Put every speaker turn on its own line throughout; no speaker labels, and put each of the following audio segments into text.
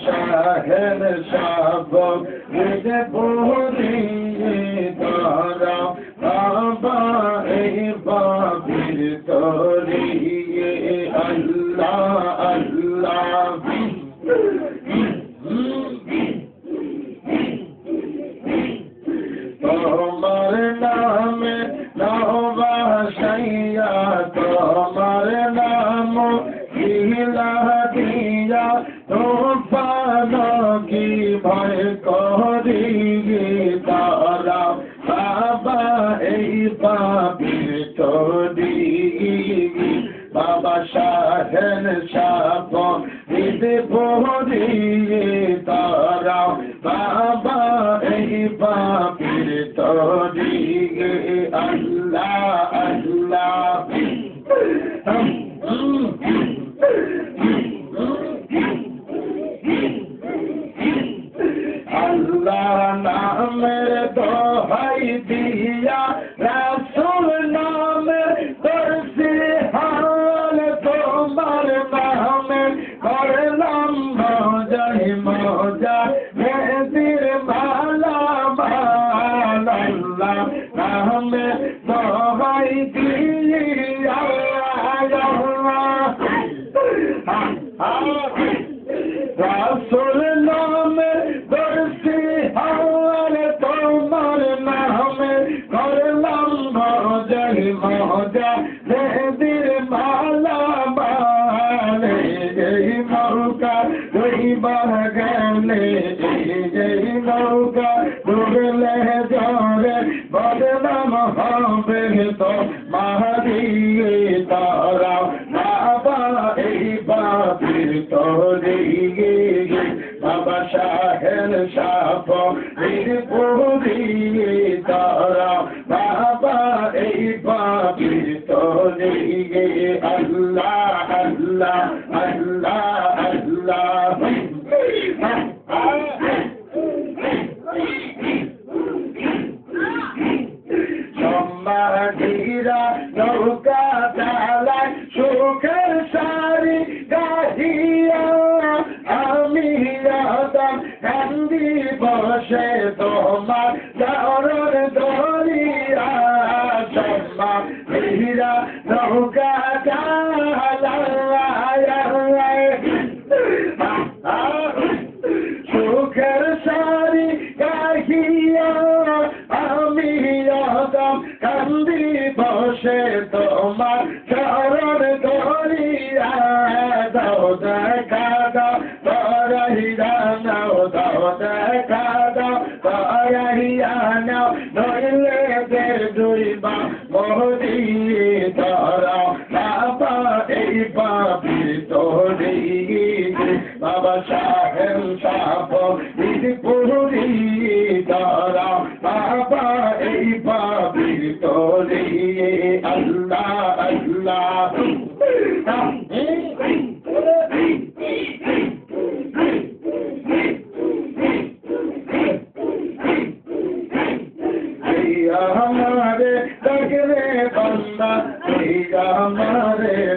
شہر شاب مجھے بولی تارا بابا بابر توری اللہ اللہ be here. Shah, Shah, Shah, Shah, Shah, Shah, ধরা বাবা এই বাবি তোরে বাবা শাহ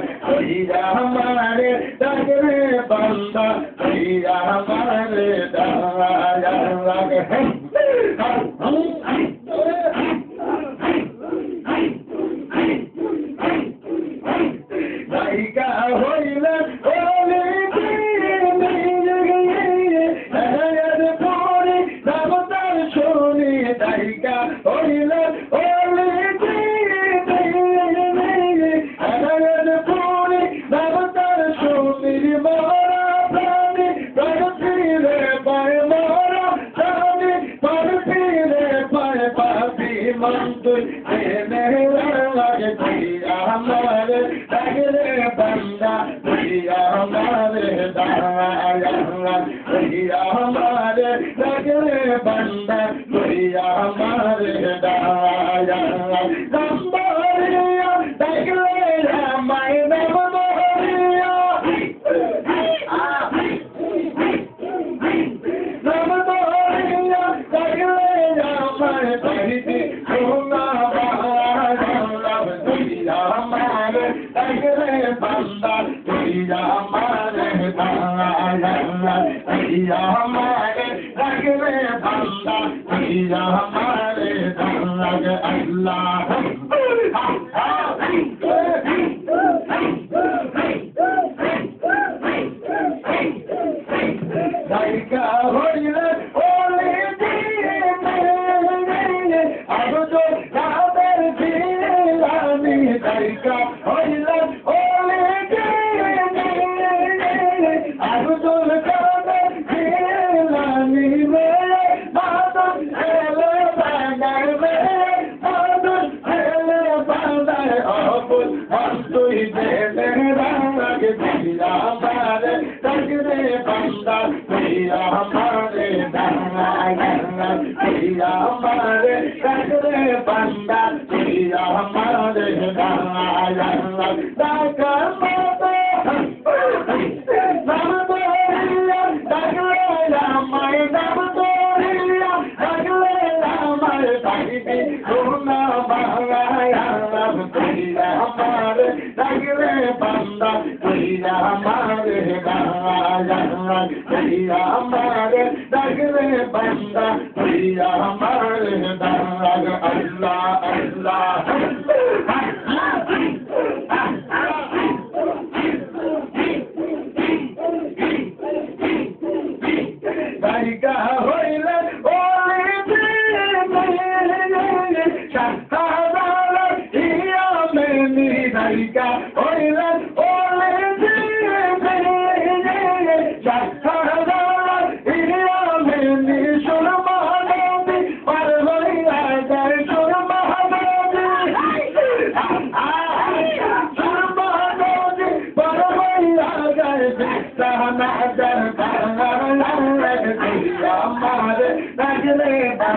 جي ها امره बंदा کي हमारे جي ها امره دا i'm not be a پنهنجي پاشدار تي آه ما ڏيڻ آيا نن हम रग रे बंदा तिया हमे रगले बंदा तिया हमे डह अह ڏين ڏن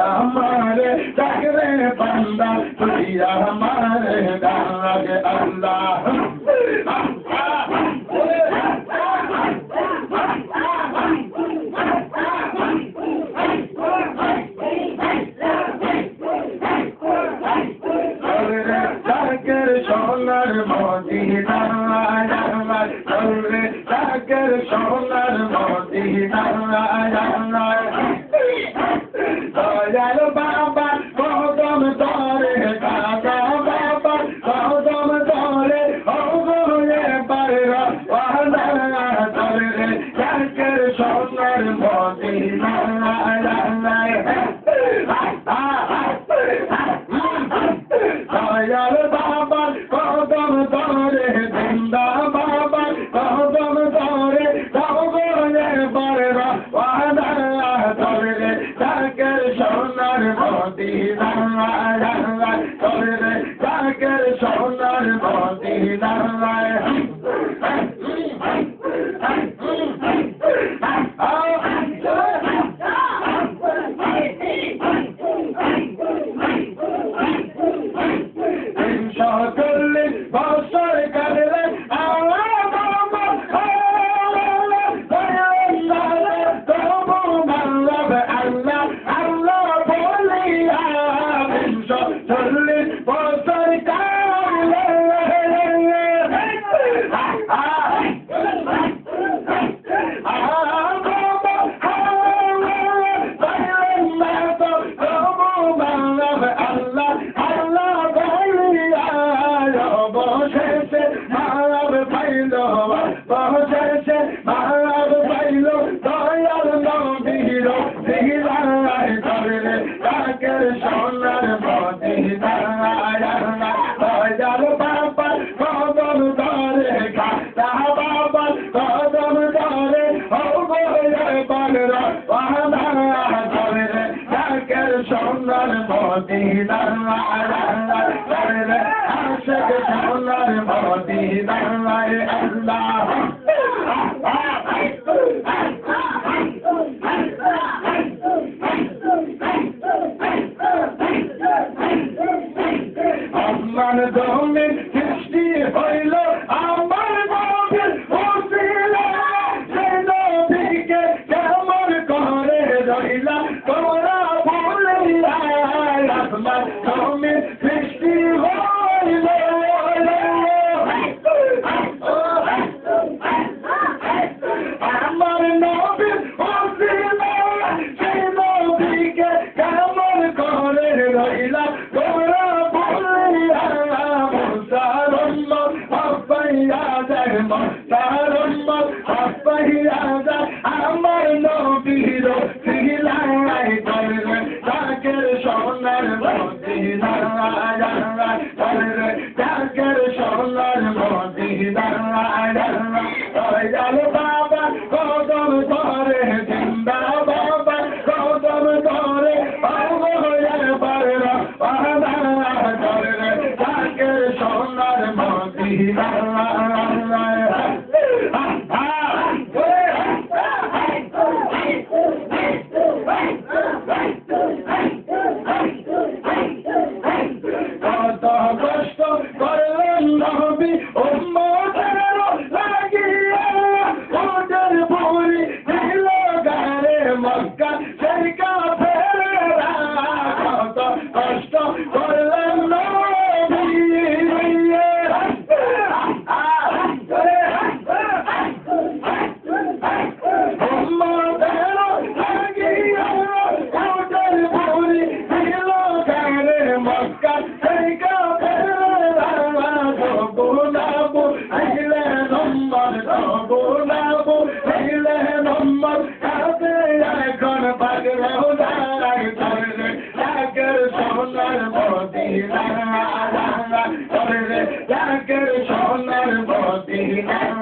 हमारे डगरे बंदा तुझिया हमारे डाल अल्लाह সোনার মদিনা ਸੋਨਾ ਨਾ ਦੀ ਨਾ भी धन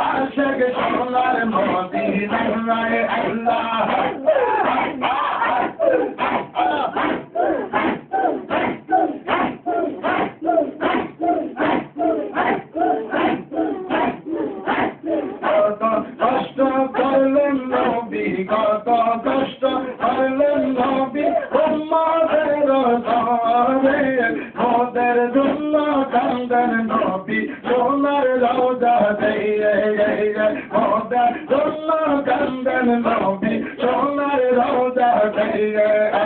আশেক সোনার মদিনা আল্লাহ কত কষ্ট করলেন নবী কত কষ্ট করলেন নবী উম্মাদের ধরে মোদের জন্য কান্দেন Sonlar benden mavi, sonlar roza beye.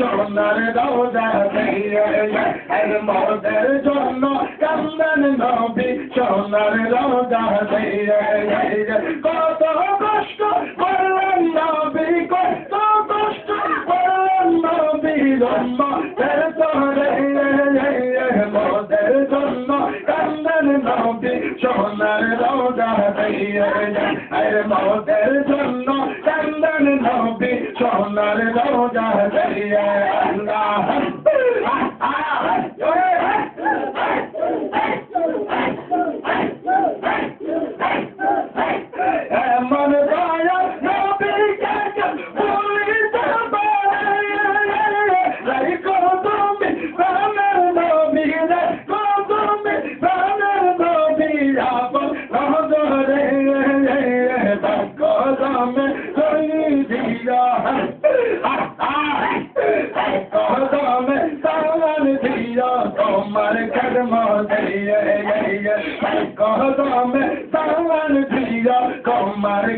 সোনার রোজা এর মদের জন্য কান্দার নবী সোনার রোজা কত কষ্ট করলেন নবী, কত কষ্ট করলেন নবী, জন্ম তোরে মদের জন্য কান্দার নবী সোনার রোজা এর মদের জন্য কান্দার নবী ਹੁਨਰ ਦੋ ਜਹ ਜਈਏ ਅੰਗਾ ਹੈ ਆਇਆ ਹੈ ਜੋਏ ਹੈ ਹੈ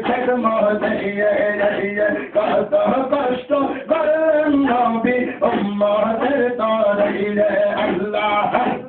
महत अलाह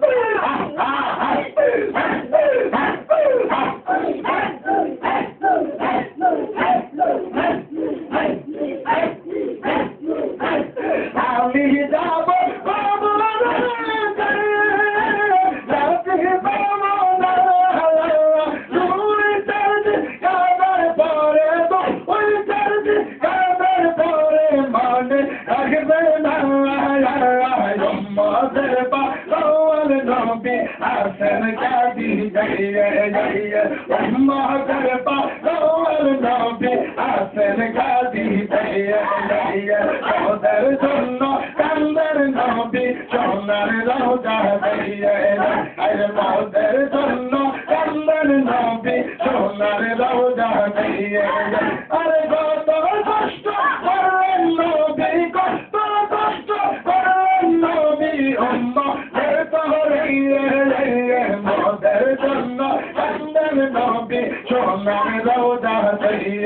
रहो जा सही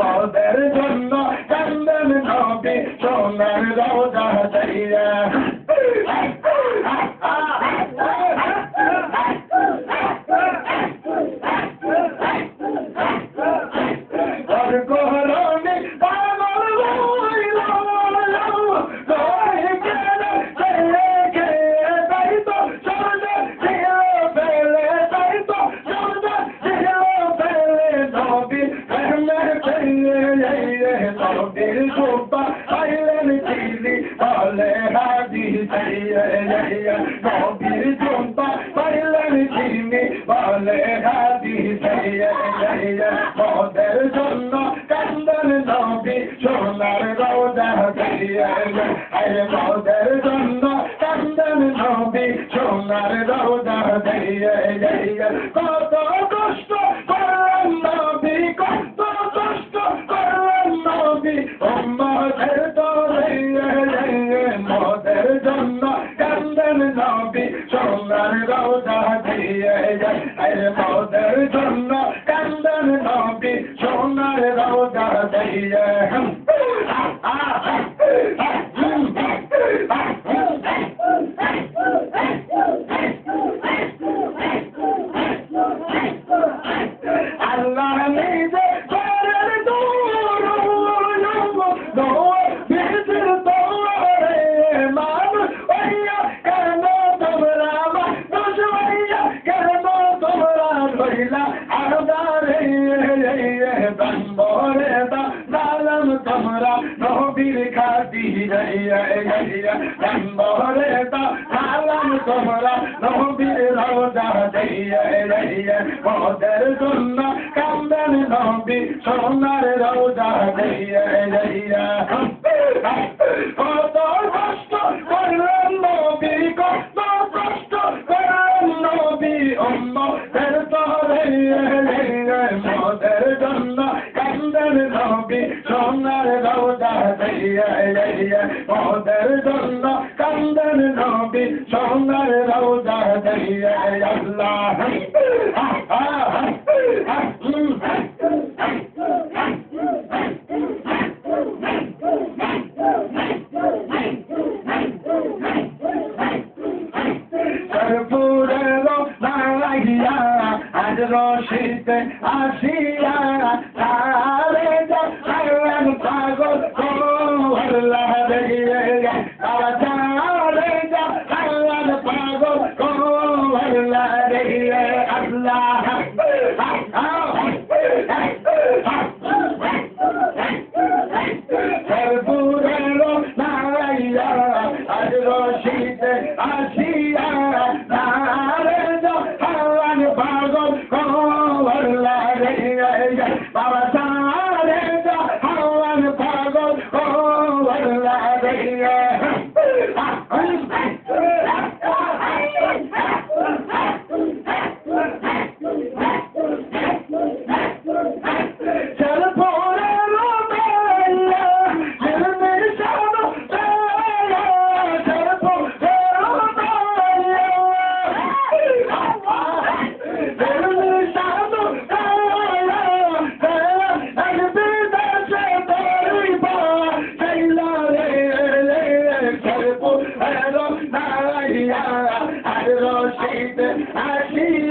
रोद चंदननि रहो जा सही বলে হাদি যাইয়া যাইয়া মোদের জন্য কান্দন নবী সোনার রৌদা যাইয়া আরে মোদের জন্য কান্দন নবী সোনার রৌদা যাইয়া যাইয়া কত কষ্ট করে Ah! رهو جا ديدر ڪندي سونر رهو جا লাইয়া মোদের জন্য কান্দেন নবী সোনার রওজা লাইয়া লাইয়া কত কষ্ট করলেন নবী কত কষ্ট করলেন নবী অম্মদের তো লাইয়া লাইয়া মোদের জন্য কান্দেন নবী সোনার রওজা লাইয়া লাইয়া মোদের জন্য Sandın abi, sonları ravza değil ey Allah'ım. Ha ha ha ha. I love Satan, I see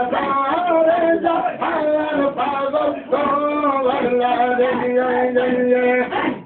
yeah, yeah, yeah.